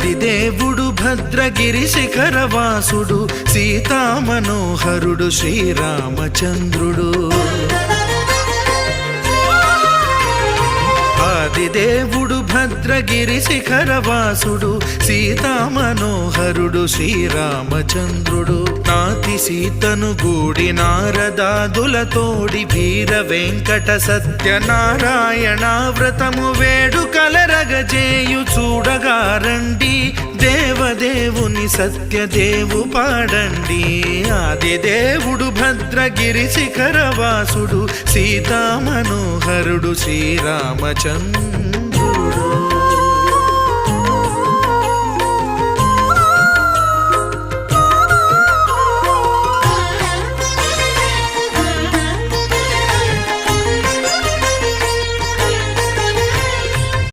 ఆదిదేవుడు భద్రగిరి శిఖరవాసుడు సీతామనోహరుడు శ్రీరామచంద్రుడు. ఆదిదేవుడు భద్రగిరి శిఖరవాసుడు సీతామనోహరుడు శ్రీరామచంద్రుడు. నాతి సీతను గూడి నారదాదులతోడి వీర వెంకట సత్యనారాయణ వ్రతము వేడుక రండి దేవదేవుని సత్యదేవు పాడండి. ఆది దేవుడు భద్రగిరి శిఖరవాసుడు సీతామనోహరుడు శ్రీరామచంద్రుడు.